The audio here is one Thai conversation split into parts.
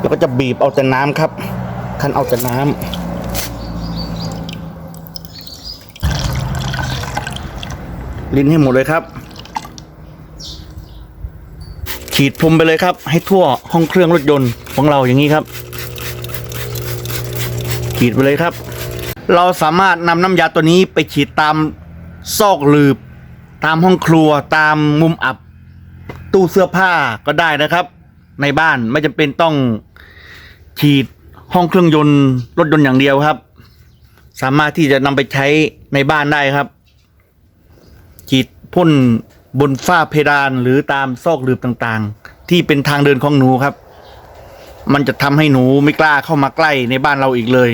แล้วก็จะบีบเอาแต่น้ำครับคันเอาแต่น้ำลิ้นให้หมดเลยครับ ฉีดพรมไปเลยครับ ให้ทั่วห้องเครื่องรถยนต์ของเราอย่างนี้ครับ ฉีดไปเลยครับ เราสามารถนำน้ำยาตัวนี้ไปฉีดตามซอกหลืบ ตามห้องครัวตามมุมอับ ตู้เสื้อผ้าก็ได้นะครับ ในบ้านไม่จำเป็นต้อง ฉีดห้องเครื่องยนต์รถยนต์อย่างเดียวครับ สามารถที่จะนำไปใช้ในบ้านได้ครับ ฉีดพ่นบนฝ้าเพดานหรือตามซอกหลืบต่างๆ ที่เป็นทางเดินของหนูครับ มันจะทำให้หนูไม่กล้าเข้ามาใกล้ในบ้านเราอีกเลย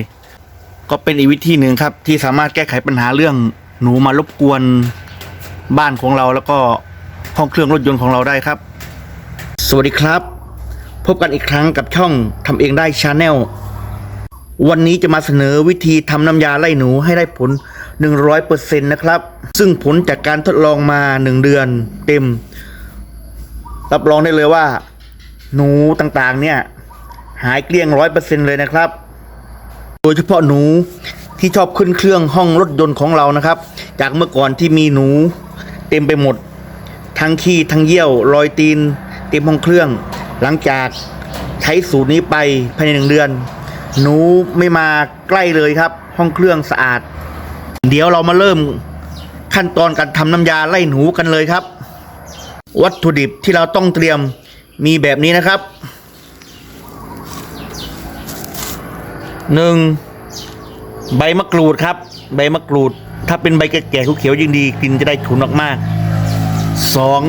ก็เป็นอีกวิธีหนึ่งครับ ที่สามารถแก้ไขปัญหาเรื่องหนูมารบกวนบ้านของเราแล้วก็ห้องเครื่องรถยนต์ของเราได้ครับ สวัสดีครับ พบกันอีกครั้งกับช่องทำเองได้ชาแนลวันนี้จะมาเสนอวิธีทำน้ำยาไล่หนูให้ได้ผล 100%นะครับ ซึ่งผลจากการทดลองมา 1 เดือนเต็ม รับรองได้เลยว่า หนูต่างๆ เนี่ย หายเกลี้ยงร้อยเปอร์เซ็นเลยนะครับ โดยเฉพาะหนูที่ชอบขึ้นเครื่องห้องรถยนต์ของเรานะครับ จากเมื่อก่อนที่มีหนูเต็มไปหมด ทั้งขี้ทั้งเยี่ยวรอยตีน เต็มห้องเครื่อง หลังจากใช้สูตรนี้ไปภายในหนึ่งเดือน หนูไม่มาใกล้เลยครับ ห้องเครื่องสะอาด เดี๋ยวเรามาเริ่มขั้นตอนการทำน้ำยาไล่หนูกันเลยครับ วัตถุดิบที่เราต้องเตรียมมีแบบนี้นะครับหนึ่งใบมะกรูดครับ ใบมะกรูด ถ้าเป็นใบแก่ๆเขียวๆยิ่งดีกลิ่นจะได้ฉุนมากๆสอง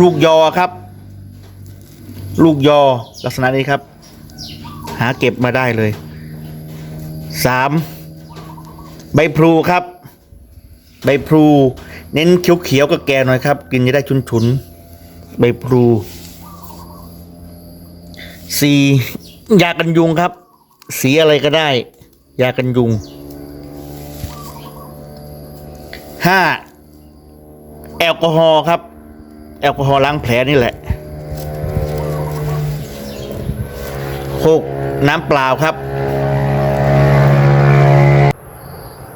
ลูกยอครับ ลูกยอลักษณะนี้ครับ หาเก็บมาได้เลยสามใบพลูครับ ใบพลูเน้นเขียวๆกับแก่หน่อยครับ กินจะได้ฉุนๆ ใบพลูสี่ยากันยุงครับ สีอะไรก็ได้ ยากันยุงห้าแอลกอฮอล์ครับ แอลกอฮอล์ล้างแผลนี่แหละ หกน้ำเปล่าครับ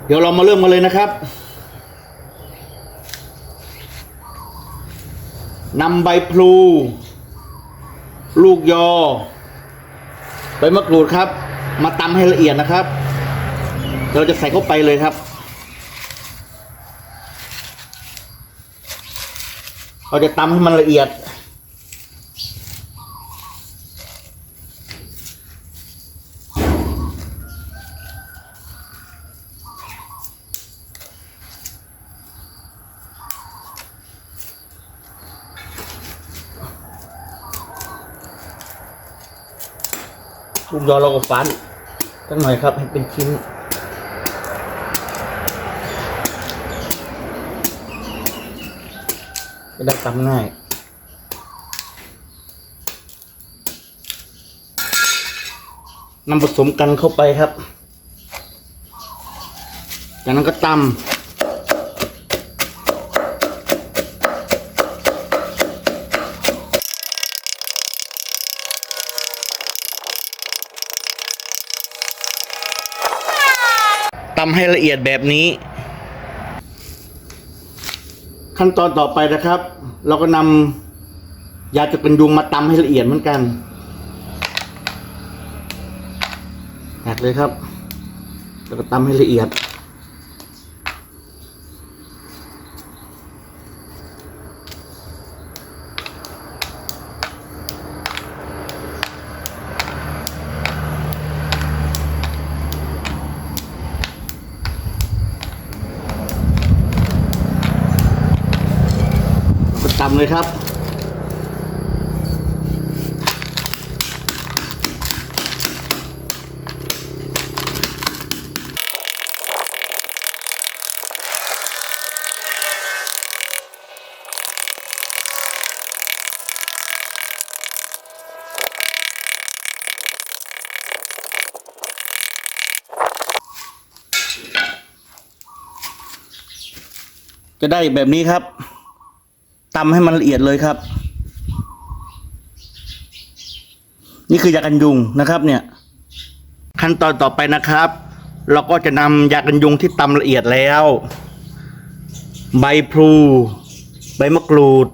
เดี๋ยวเรามาเริ่มกันเลยนะครับนำใบพลู ลูกยอ ใบมะกรูดครับ มาตำให้ละเอียดนะครับ เราจะใส่เข้าไปเลยครับ เราจะตำให้มันละเอียด ลูกยอเราก็ฟันสักหน่อยครับให้เป็นชิ้นจะได้ตำง่ายนำผสมกันเข้าไปครับ จากนั้นก็ตำำให้ละเอียดแบบนี้ ขั้นตอนต่อไปนะครับ เราก็นำยาจักรกันยุงมาตำให้ละเอียดเหมือนกันหักเลยครับ แล้วก็ตำให้ละเอียด เลยครับ จะได้แบบนี้ครับ ตำให้มันละเอียดเลยครับ นี่คือยากันยุงนะครับเนี่ย ขั้นตอนต่อไปนะครับ เราก็จะนำยากันยุงที่ตำละเอียดแล้ว ใบพลู ใบมะกรูด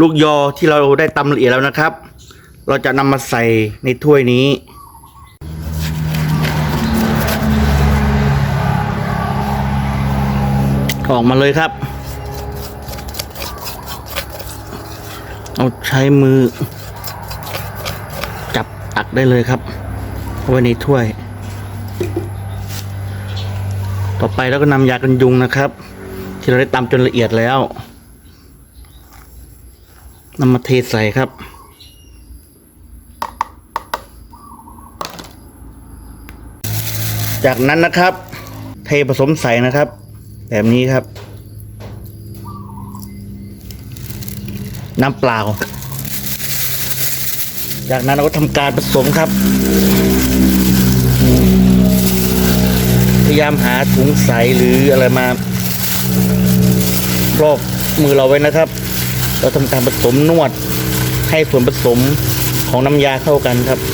ลูกยอที่เราได้ตำละเอียดแล้วนะครับ เราจะนำมาใส่ในถ้วยนี้ออกมาเลยครับ เอาใช้มือ จับตักได้เลยครับไว้ในถ้วย ต่อไปแล้วก็นำยากันยุงนะครับ ที่เราได้ตำจนละเอียดแล้วนำมาเทใส่ครับจากนั้นนะครับ เทผสมใส่นะครับ แบบนี้ครับ น้ำเปล่า จากนั้นเราก็ทำการผสมครับ พยายามหาถุงใสหรืออะไรมาครอบมือเราไว้นะครับ เราทำการผสมนวดให้ส่วนผสมของน้ำยาเข้ากันครับครับ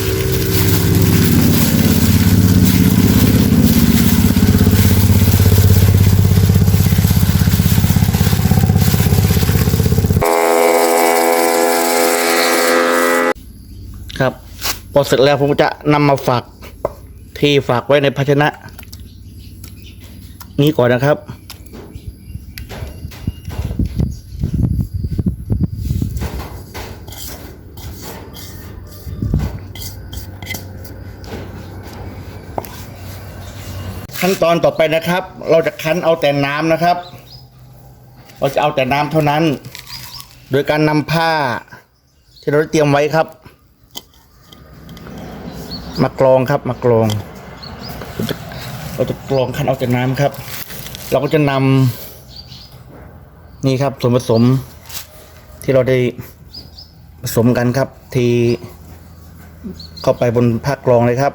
พอเสร็จแล้วผมจะนำมาฝากที่ฝากไว้ในภาชนะ นี้ก่อนนะครับ ขั้นตอนต่อไปนะครับ เราจะคั้นเอาแต่น้ำนะครับ เราจะเอาแต่น้ำเท่านั้น โดยการนำผ้าที่เราเตรียมไว้ครับ มากรองครับมากรองเราจะเราจะกรองคั้นเอาแต่น้ำครับ เราก็จะนำนี่ครับส่วนผสม ที่เราได้ผสมกันครับ ทีเข้าไปบนผ้ากรองเลยครับ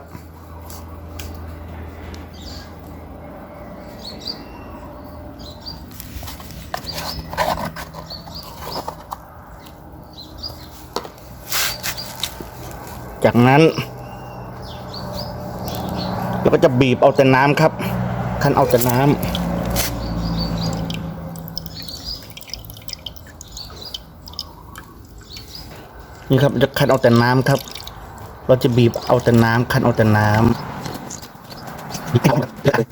จากนั้น เราก็จะบีบเอาแต่น้ำครับ คั้นเอาแต่น้ำนี่ครับจะคั้นเอาแต่น้ำครับ เราจะบีบเอาแต่น้ำคั้นเอาแต่น้ำขับเยอะเลย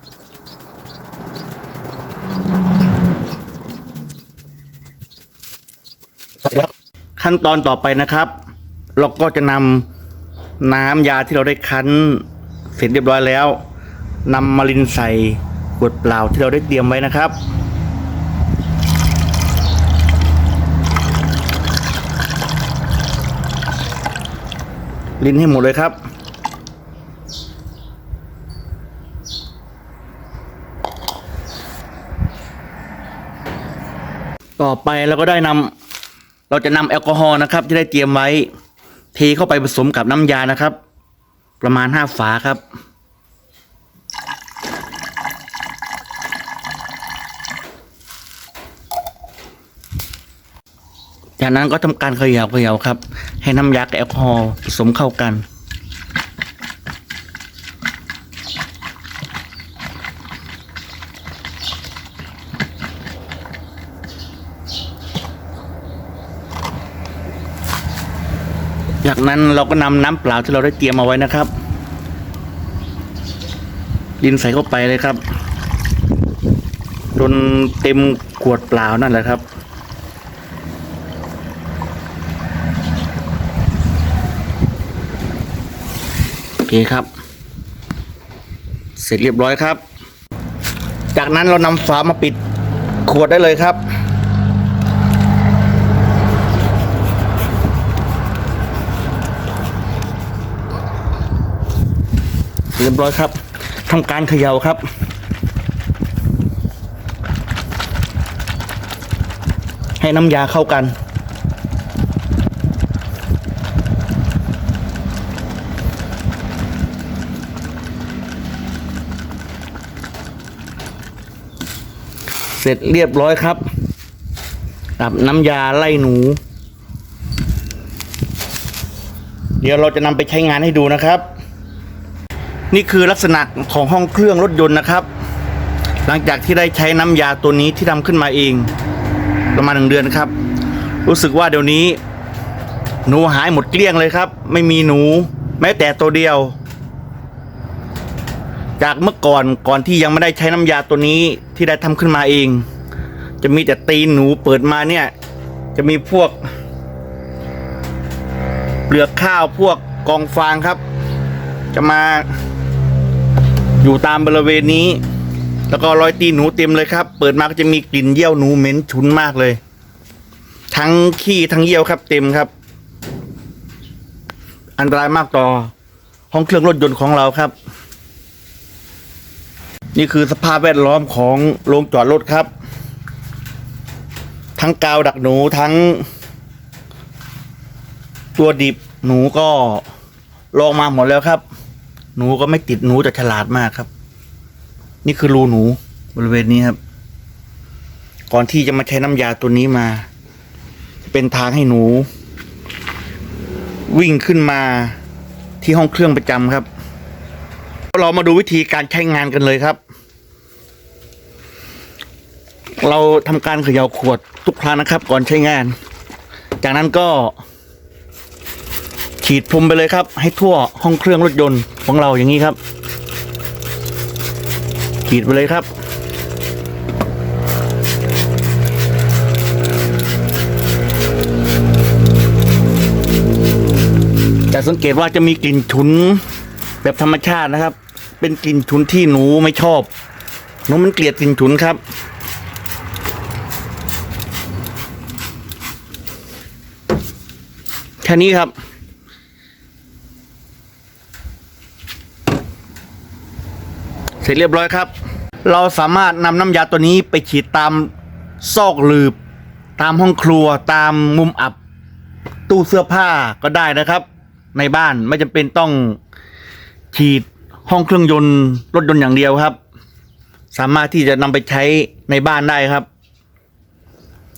ขั้นตอนต่อไปนะครับ เราก็จะนำน้ำยาที่เราได้คั้น เสร็จเรียบร้อยแล้วนำมาลินใส่ขวดเปล่าที่เราได้เตรียมไว้นะครับ ลินให้หมดเลยครับต่อไปเราก็ได้นำเราจะนำแอลกอฮอล์นะครับ ที่ได้เตรียมไว้เทเข้าไปผสมกับน้ำยานะครับ ประมาณห้าฝาครับ จากนั้นก็ทำการเขย่าเขย่าครับ ให้น้ำยาแอลกอฮอล์ผสมเข้ากัน นั้นเราก็นำน้ำเปล่าที่เราได้เตรียมเอาไว้นะครับ ดินใส่เข้าไปเลยครับจนเต็มขวดเปล่านั่นแหละครับ โอเคครับ เสร็จเรียบร้อยครับ จากนั้นเรานำฝามาปิดขวดได้เลยครับ เรียบร้อยครับทำการเขย่าครับ ให้น้ำยาเข้ากัน เสร็จเรียบร้อยครับกับน้ำยาไล่หนู เดี๋ยวเราจะนำไปใช้งานให้ดูนะครับ นี่คือลักษณะของห้องเครื่องรถยนต์นะครับ หลังจากที่ได้ใช้น้ำยาตัวนี้ที่ทำขึ้นมาเอง ประมาณหนึ่งเดือนครับ รู้สึกว่าเดี๋ยวนี้ หนูหายหมดเกลี้ยงเลยครับ ไม่มีหนู แม้แต่ตัวเดียว จากเมื่อก่อนก่อนที่ยังไม่ได้ใช้น้ำยาตัวนี้ที่ได้ทำขึ้นมาเอง จะมีแต่ตีนหนูเปิดมาเนี่ย จะมีพวกเปลือกข้าวพวกกองฟางครับ จะมา อยู่ตามบริเวณนี้ แล้วก็รอยตีนหนูเต็มเลยครับ เปิดมาก็จะมีกลิ่นเยี่ยวหนูเหม็นฉุนมากเลย ทั้งขี้ทั้งเยี่ยวครับ เต็มครับ อันตรายมากต่อห้องเครื่องรถยนต์ของเราครับ นี่คือสภาพแวดล้อมของโรงจอดรถครับ ทั้งกาวดักหนูทั้ง ตัวดิบหนูก็ลองมาหมดแล้วครับ หนูก็ไม่ติดหนูแต่ฉลาดมากครับ นี่คือรูหนูบริเวณนี้ครับ ก่อนที่จะมาใช้น้ำยาตัวนี้มา เป็นทางให้หนู วิ่งขึ้นมาที่ห้องเครื่องประจำครับ เรามาดูวิธีการใช้งานกันเลยครับ เราทำการเขย่าขวดทุกครั้งนะครับ ก่อนใช้งาน จากนั้นก็ ฉีดพรมไปเลยครับ ให้ทั่วห้องเครื่องรถยนต์ของเราอย่างนี้ครับ ฉีดไปเลยครับจะสังเกตว่าจะมีกลิ่นฉุนแบบธรรมชาตินะครับ เป็นกลิ่นฉุนที่หนูไม่ชอบหนูมันเกลียดกลิ่นฉุนครับ แค่นี้ครับ เสร็จเรียบร้อยครับ เราสามารถนำน้ำยาตัวนี้ไปฉีดตามซอกหลืบ ตามห้องครัวตามมุมอับ ตู้เสื้อผ้าก็ได้นะครับ ในบ้านไม่จำเป็นต้องฉีดห้องเครื่องยนต์รถยนต์อย่างเดียวครับ สามารถที่จะนำไปใช้ในบ้านได้ครับ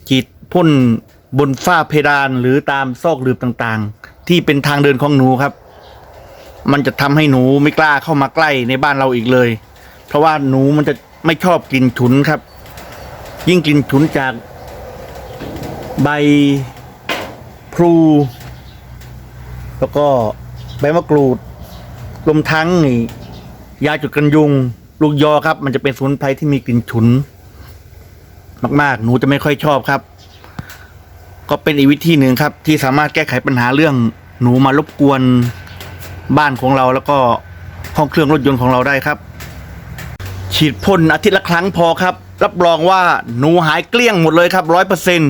ฉีดพ่นบนฝ้าเพดานหรือตามซอกหลืบต่างๆ ที่เป็นทางเดินของหนูครับ มันจะทำให้หนูไม่กล้าเข้ามาใกล้ในบ้านเราอีกเลย เพราะว่าหนูมันจะไม่ชอบกลิ่นฉุนครับ ยิ่งกลิ่นฉุนจาก ใบพลู แล้วก็ใบมะกรูดรวมทั้งนี่ยาจุดกันยุง ลูกยอครับ มันจะเป็นสมุนไพรที่มีกลิ่นฉุน มาก ๆ หนูจะไม่ค่อยชอบครับ ก็เป็นอีกวิธีหนึ่งครับ ที่สามารถแก้ไขปัญหาเรื่อง หนูมารบกวนบ้านของเราแล้วก็ห้องเครื่องรถยนต์ของเราได้ครับ ฉีดพ่นอาทิตย์ละครั้งพอครับ รับรองว่าหนูหายเกลี้ยงหมดเลยครับร้อยเปอร์เซ็น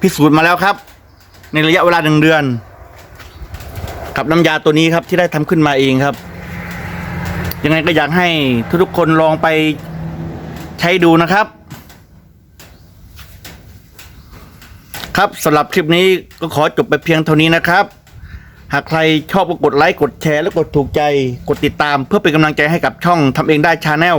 พิสูจน์มาแล้วครับ ในระยะเวลาหนึ่งเดือน กับน้ำยาตัวนี้ครับที่ได้ทำขึ้นมาเองครับ ยังไงก็อยากให้ทุกๆคนลองไปใช้ดูนะครับ ครับสำหรับคลิปนี้ก็ขอจบไปเพียงเท่านี้นะครับหากใครชอบก็กดไลค์ กดแชร์ และกดถูกใจ กดติดตามเพื่อเป็นกำลังใจให้กับช่องทำเองได้ชาแนล